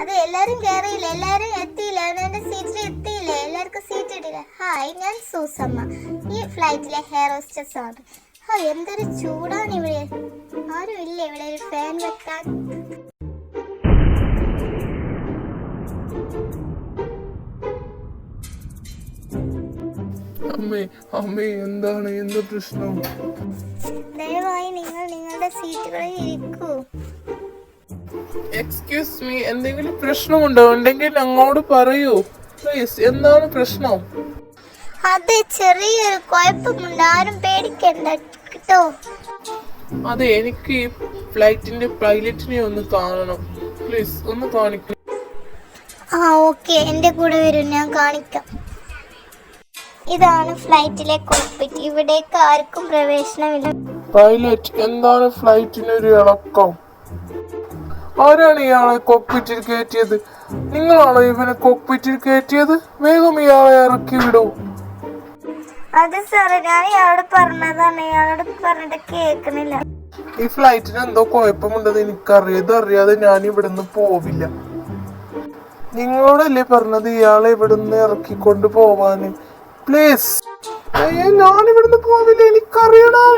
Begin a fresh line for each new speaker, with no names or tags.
അതെ എല്ലാരും കേറിയില്ല? എല്ലാരും എത്തിയില്ല? അവനവന്റെ സീറ്റിൽ എത്തിയില്ല? എല്ലാവർക്കും സീറ്റ് ഇടില്ല ഹായ് ഞാൻ സൂസമ്മ. ഈ ഫ്ലൈറ്റിലെ ഹെയർ ഹോസ്റ്റസ് ആണ്. ഹോ എന്തൊരു ചൂടാണ് ഇവിടെ. ആരും ഇല്ല ഇവിടെ ഒരു ഫാൻ വെക്കാൻ.
അമ്മേ അമ്മേ എന്താണ്? എന്താ പ്രശ്നം?
ദയവായി നിങ്ങൾ നിങ്ങളുടെ സീറ്റുകളിൽ ഇരിക്കൂ.
എക്സ്ക്യൂസ് മീ എന്തെങ്കിലും പ്രശ്നമുണ്ടോ? ഉണ്ടെങ്കിൽ ഞങ്ങളോട് പറയൂ. പ്ലീസ് എന്താണ് പ്രശ്നം?
അതെ ചെറിയൊരു കുഴപ്പമുണ്ട്. ആരും പേടിക്കണ്ട കേട്ടോ.
അതെ എനിക്ക് ഈ ഫ്ലൈറ്റിന്റെ പൈലറ്റിനെ ഒന്ന് കാണണം. പ്ലീസ് ഒന്ന് കാണിക്കൂ.
ആ ഓക്കെ എന്റെ കൂടെ വരും ഞാൻ കാണിക്കാം. ഇതാണ് ഫ്ലൈറ്റിലെ കോക്പിറ്റ്. ഇവിടേക്ക് ആർക്കും പ്രവേശനമില്ല.
പൈലറ്റ് എന്താണ് ഫ്ലൈറ്റിന് ഒരു ഇളക്കം? ആരാണ് ഇയാളെ കോക്പിറ്റിൽ കയറ്റിയത്? നിങ്ങളാണോ ഇവനെ കോക്പിറ്റിൽ കയറ്റിയത്? വേഗം ഇയാളെ ഇറക്കി വിടൂ.
അത് സാറേ ഞാൻ ഇയാളോട് പറഞ്ഞതാണ്. ഇയാളോട് പറഞ്ഞിട്ട് കേൾക്കണില്ല
ഈ ഫ്ലൈറ്റിന് എന്തോ കുഴപ്പമുണ്ടെന്ന് എനിക്കറിയാം. ഇതറിയാതെ ഞാൻ ഇവിടുന്ന് പോവില്ല. നിങ്ങളോടല്ലേ പറഞ്ഞത് ഇയാളെ ഇവിടുന്ന് ഇറക്കിക്കൊണ്ട് പോവാന്? പ്ലീസ് ഞാൻ ഇവിടുന്ന് പോവില്ല. എനിക്കറിയണം.